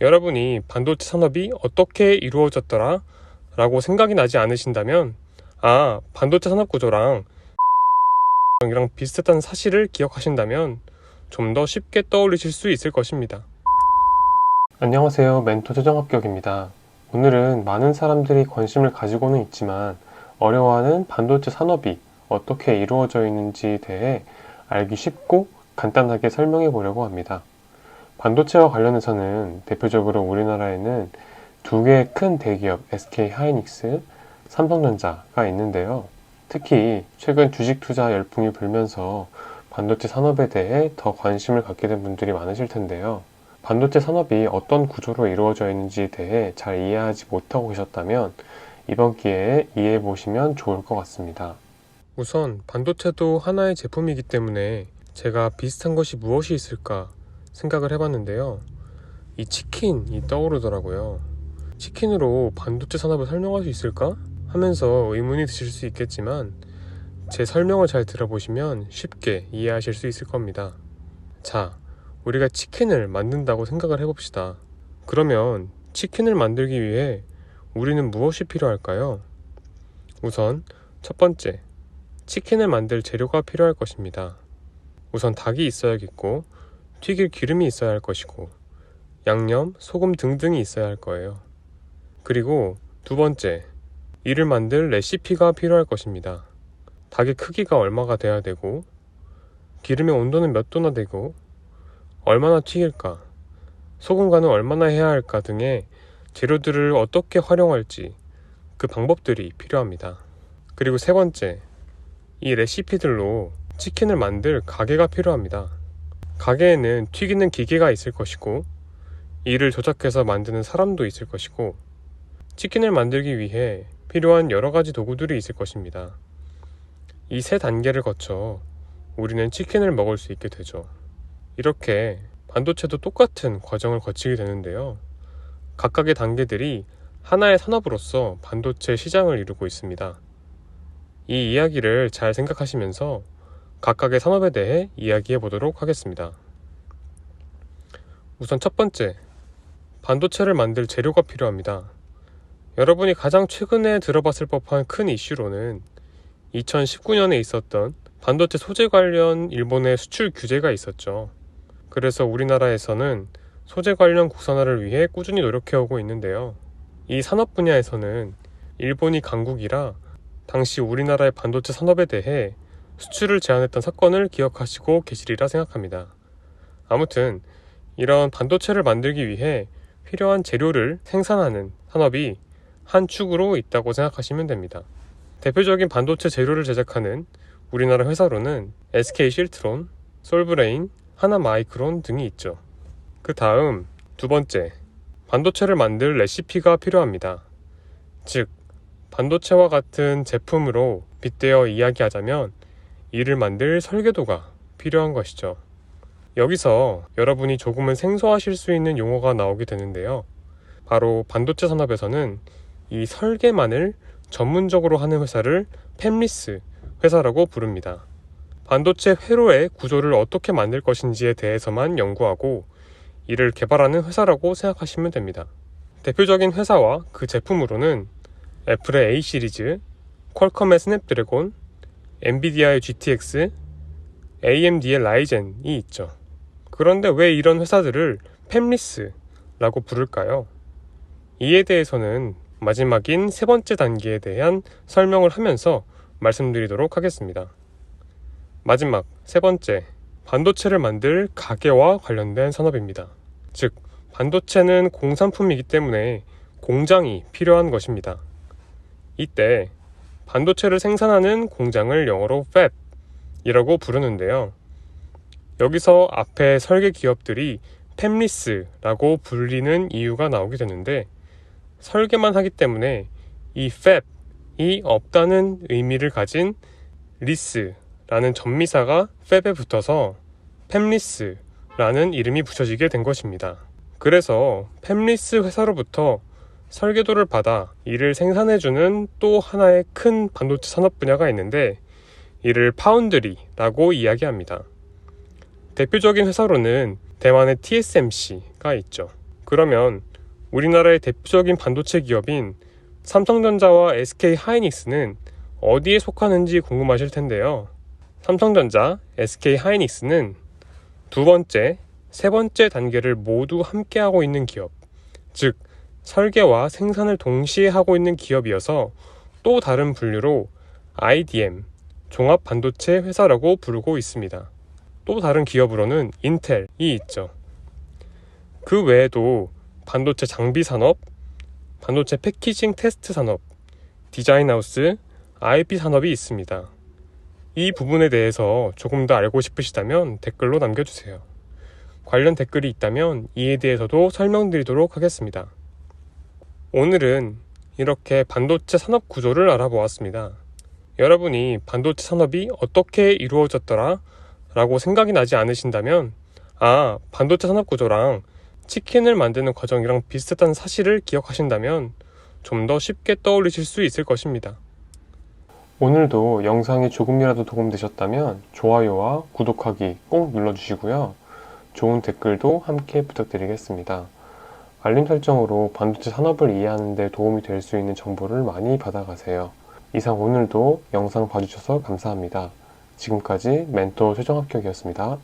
여러분이 반도체 산업이 어떻게 이루어졌더라? 라고 생각이 나지 않으신다면, 아, 반도체 산업 구조랑 이랑 비슷했다는 사실을 기억하신다면 좀 더 쉽게 떠올리실 수 있을 것입니다. 안녕하세요. 멘토 최정 합격입니다. 오늘은 많은 사람들이 관심을 가지고는 있지만 어려워하는 반도체 산업이 어떻게 이루어져 있는지에 대해 알기 쉽고 간단하게 설명해 보려고 합니다. 반도체와 관련해서는 대표적으로 우리나라에는 두 개의 큰 대기업 SK 하이닉스, 삼성전자가 있는데요. 특히 최근 주식 투자 열풍이 불면서 반도체 산업에 대해 더 관심을 갖게 된 분들이 많으실 텐데요. 반도체 산업이 어떤 구조로 이루어져 있는지에 대해 잘 이해하지 못하고 계셨다면 이번 기회에 이해해 보시면 좋을 것 같습니다. 우선 반도체도 하나의 제품이기 때문에 제가 비슷한 것이 무엇이 있을까 생각을 해봤는데요. 이 치킨이 떠오르더라고요. 치킨으로 반도체 산업을 설명할 수 있을까? 하면서 의문이 드실 수 있겠지만 제 설명을 잘 들어보시면 쉽게 이해하실 수 있을 겁니다. 자, 우리가 치킨을 만든다고 생각을 해봅시다. 그러면 치킨을 만들기 위해 우리는 무엇이 필요할까요? 우선 첫 번째, 치킨을 만들 재료가 필요할 것입니다. 우선 닭이 있어야겠고, 튀길 기름이 있어야 할 것이고, 양념, 소금 등등이 있어야 할 거예요. 그리고 두 번째, 이를 만들 레시피가 필요할 것입니다. 닭의 크기가 얼마가 돼야 되고, 기름의 온도는 몇 도나 되고, 얼마나 튀길까, 소금간은 얼마나 해야 할까 등의 재료들을 어떻게 활용할지 그 방법들이 필요합니다. 그리고 세 번째, 이 레시피들로 치킨을 만들 가게가 필요합니다. 가게에는 튀기는 기계가 있을 것이고, 이를 조작해서 만드는 사람도 있을 것이고, 치킨을 만들기 위해 필요한 여러 가지 도구들이 있을 것입니다. 이 세 단계를 거쳐 우리는 치킨을 먹을 수 있게 되죠. 이렇게 반도체도 똑같은 과정을 거치게 되는데요. 각각의 단계들이 하나의 산업으로서 반도체 시장을 이루고 있습니다. 이 이야기를 잘 생각하시면서 각각의 산업에 대해 이야기해 보도록 하겠습니다. 우선 첫 번째, 반도체를 만들 재료가 필요합니다. 여러분이 가장 최근에 들어봤을 법한 큰 이슈로는 2019년에 있었던 반도체 소재 관련 일본의 수출 규제가 있었죠. 그래서 우리나라에서는 소재 관련 국산화를 위해 꾸준히 노력해오고 있는데요. 이 산업 분야에서는 일본이 강국이라 당시 우리나라의 반도체 산업에 대해 수출을 제한했던 사건을 기억하시고 계시리라 생각합니다. 아무튼 이런 반도체를 만들기 위해 필요한 재료를 생산하는 산업이 한 축으로 있다고 생각하시면 됩니다. 대표적인 반도체 재료를 제작하는 우리나라 회사로는 SK 실트론, 솔브레인, 하나 마이크론 등이 있죠. 그 다음 두 번째, 반도체를 만들 레시피가 필요합니다. 즉, 반도체와 같은 제품으로 빗대어 이야기하자면 이를 만들 설계도가 필요한 것이죠. 여기서 여러분이 조금은 생소하실 수 있는 용어가 나오게 되는데요. 바로 반도체 산업에서는 이 설계만을 전문적으로 하는 회사를 팹리스 회사라고 부릅니다. 반도체 회로의 구조를 어떻게 만들 것인지에 대해서만 연구하고 이를 개발하는 회사라고 생각하시면 됩니다. 대표적인 회사와 그 제품으로는 애플의 A 시리즈, 퀄컴의 스냅드래곤, 엔비디아의 GTX, AMD의 라이젠이 있죠. 그런데 왜 이런 회사들을 팹리스라고 부를까요? 이에 대해서는 마지막인 세 번째 단계에 대한 설명을 하면서 말씀드리도록 하겠습니다. 마지막 세 번째, 반도체를 만들 가게와 관련된 산업입니다. 즉, 반도체는 공산품이기 때문에 공장이 필요한 것입니다. 이때 반도체를 생산하는 공장을 영어로 fab이라고 부르는데요. 여기서 앞에 설계 기업들이 팹리스라고 불리는 이유가 나오게 되는데 설계만 하기 때문에 이 fab이 없다는 의미를 가진 리스라는 전미사가 fab에 붙어서 팹리스라는 이름이 붙여지게 된 것입니다. 그래서 팹리스 회사로부터 설계도를 받아 이를 생산해주는 또 하나의 큰 반도체 산업 분야가 있는데 이를 파운드리라고 이야기합니다. 대표적인 회사로는 대만의 TSMC가 있죠. 그러면 우리나라의 대표적인 반도체 기업인 삼성전자와 SK 하이닉스는 어디에 속하는지 궁금하실 텐데요. 삼성전자, SK 하이닉스는 두 번째, 세 번째 단계를 모두 함께하고 있는 기업, 즉 설계와 생산을 동시에 하고 있는 기업이어서 또 다른 분류로 IDM, 종합 반도체 회사라고 부르고 있습니다. 또 다른 기업으로는 인텔이 있죠. 그 외에도 반도체 장비 산업, 반도체 패키징 테스트 산업, 디자인 하우스, IP 산업이 있습니다. 이 부분에 대해서 조금 더 알고 싶으시다면 댓글로 남겨주세요. 관련 댓글이 있다면 이에 대해서도 설명드리도록 하겠습니다. 오늘은 이렇게 반도체 산업 구조를 알아보았습니다. 여러분이 반도체 산업이 어떻게 이루어졌더라? 라고 생각이 나지 않으신다면, 아, 반도체 산업 구조랑 치킨을 만드는 과정이랑 비슷한 사실을 기억하신다면 좀 더 쉽게 떠올리실 수 있을 것입니다. 오늘도 영상이 조금이라도 도움되셨다면 좋아요와 구독하기 꼭 눌러주시고요. 좋은 댓글도 함께 부탁드리겠습니다. 알림 설정으로 반도체 산업을 이해하는 데 도움이 될 수 있는 정보를 많이 받아가세요. 이상 오늘도 영상 봐주셔서 감사합니다. 지금까지 멘토 최종합격이었습니다.